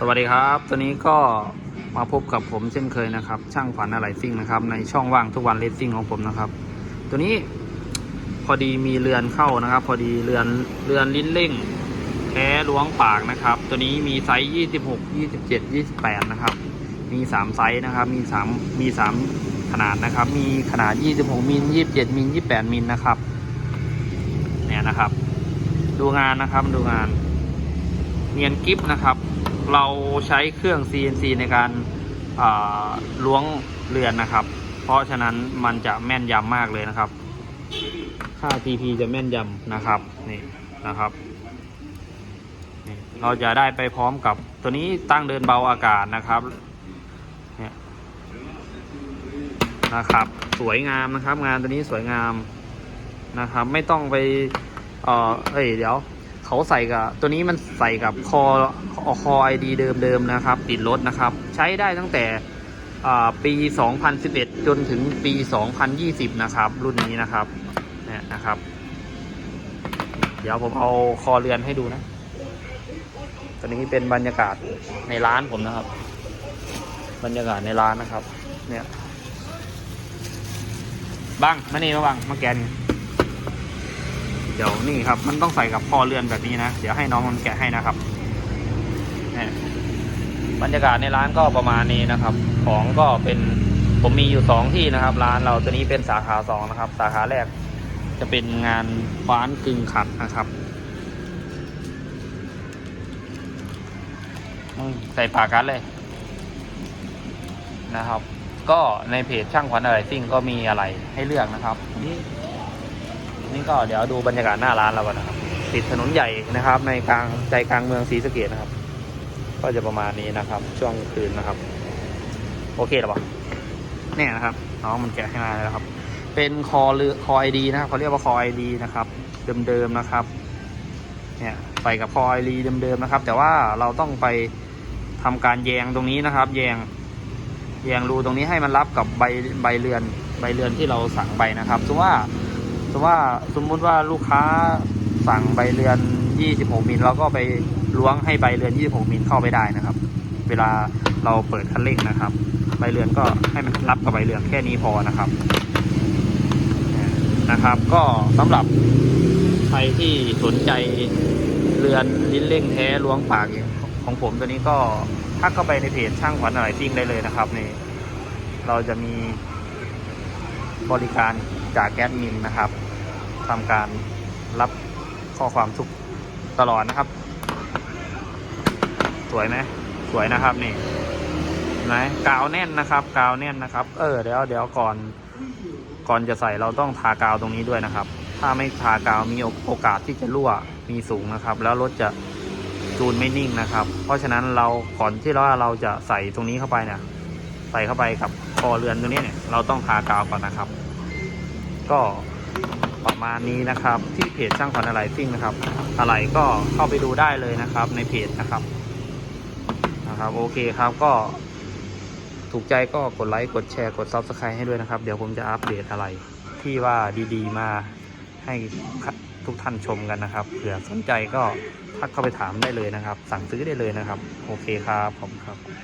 สวัสดีครับ ตัวนี้ก็มาพบกับผมเช่นเคยนะครับ ช่างขวัญอะไรซิ่งนะครับ ในช่องว่างทุกวันเลสซิ่งของผมนะครับ ตัวนี้พอดีมีเรือนเข้านะครับ พอดีเรือนเรือนลิ้นเร่งแท้ล้วงปากนะครับ ตัวนี้มีไซส์26 27 28 นะครับ มี 3 ไซส์นะครับ มี 3 มี 3 ขนาดนะครับ มีขนาด 26มิล27มิล28มิลนะครับเนี่ยนะครับ ดูงานนะครับดูงานเนียนกิฟนะครับ เราใช้เครื่อง CNC ในการล้วงเรือนนะครับ เพราะฉะนั้นมันจะแม่นยำมากเลยนะครับ ค่า TP จะแม่นยำนะครับนี่นะครับนี่เราจะได้ไปพร้อมกับตัวนี้ตั้งเดินเบาอากาศนะครับเนี่ยนะครับ สวยงามนะครับ งานตัวนี้สวยงามนะครับ ไม่ต้องไปเออเอ้ยเดี๋ยว เขาใส่กับตัวนี้มันใส่กับคอคอไอดีเดิมๆนะครับ ติดรถนะครับ ใช้ได้ตั้งแต่ปี 2011 จนถึงปี 2020 นะครับ รุ่นนี้นะครับเนี่ยนะครับ เดี๋ยวผมเอาคอเรือนให้ดูนะตัวนี้เป็นบรรยากาศในร้านผมนะครับ บรรยากาศในร้านนะครับ เนี่ยบังมานี่มาบังมาแกน เดี๋ยวนี่ครับ มันต้องใส่กับคอเรือนแบบนี้นะ เดี๋ยวให้น้องมันแกะให้นะครับนี่บรรยากาศในร้านก็ประมาณนี้นะครับ ของก็เป็นผมมีอยู่สองที่นะครับ ร้านเราตัวนี้เป็นสาขาสองนะครับ สาขาแรกจะเป็นงานฟ้านกึ่งขัดนะครับใส่ปากกันเลยนะครับ ก็ในเพจช่างขวัญอะไรซิ่งก็มีอะไรให้เลือกนะครับนี่ นี่ก็เดี๋ยวดูบรรยากาศหน้าร้านเราก่อนนะครับ ติดถนนใหญ่นะครับ ในกลางใจกลางเมืองศรีสะเกดนะครับ ก็จะประมาณนี้นะครับ ช่วงคืนนะครับ โอเคหรือเปล่าเนี่ยนะครับน้องมันแกะให้มาแล้วครับ เป็นคอเรือคอไอดีนะครับเขาเรียกว่าคอไอดีนะครับ เดิมๆนะครับ เนี่ยใส่กับคอไอดีเดิมๆนะครับ แต่ว่าเราต้องไปทำการแยงตรงนี้นะครับ แยงแยงรูตรงนี้ให้มันรับกับใบใบเรือนใบเรือนที่เราสั่งใบนะครับสมมติว่า มมติว่าสมมุติว่าลูกค้าสั่งใบเรือน 26 มิลเราก็ไปล้วงให้ใบเรือน 26 มิลเข้าไปได้นะครับ เวลาเราเปิดคันเร่งนะครับ ใบเรือนก็ให้มันรับกับใบเรือนแค่นี้พอนะครับนะครับ ก็สำหรับใครที่สนใจเรือนลิ้นเร่งแท้ล้วงปากของผมตัวนี้ก็ทักเข้าไปในเพจช่างขวัญอะไรซิ่งได้เลยนะครับนี่เราจะมีบริการจากแก๊สมินนะครับ ทำการรับข้อความทุกตลอดนะครับ สวยไหมสวยนะครับนี่เห็นไหมกาวแน่นนะครับ กาวแน่นนะครับ เออเดี๋ยวเดี๋ยวก่อนก่อนจะใส่เราต้องทากาวตรงนี้ด้วยนะครับ ถ้าไม่ทากาวมีโอกาสที่จะรั่วมีสูงนะครับ แล้วรถจะจูนไม่นิ่งนะครับ เพราะฉะนั้นเราก่อนที่เราเราจะใส่ตรงนี้เข้าไปเนี่ยใส่เข้าไปกับคอเรือนตัวนี้เนี่ยเราต้องทากาวก่อนนะครับ ก็ ประมาณนี้นะครับ ที่เพจช่างขวัญอะไรซิ่งนะครับ อะไรก็เข้าไปดูได้เลยนะครับ ในเพจนะครับนะครับโอเคครับก็ถูกใจก็กดไลค์กดแชร์กด Subscribe ให้ด้วยนะครับ เดี๋ยวผมจะอัปเดตอะไรที่ว่าดีๆ มาให้ทุกท่านชมกันนะครับเผื่อสนใจก็ทักเข้าไปถามได้เลยนะครับ สั่งซื้อได้เลยนะครับ โอเคครับผมครับ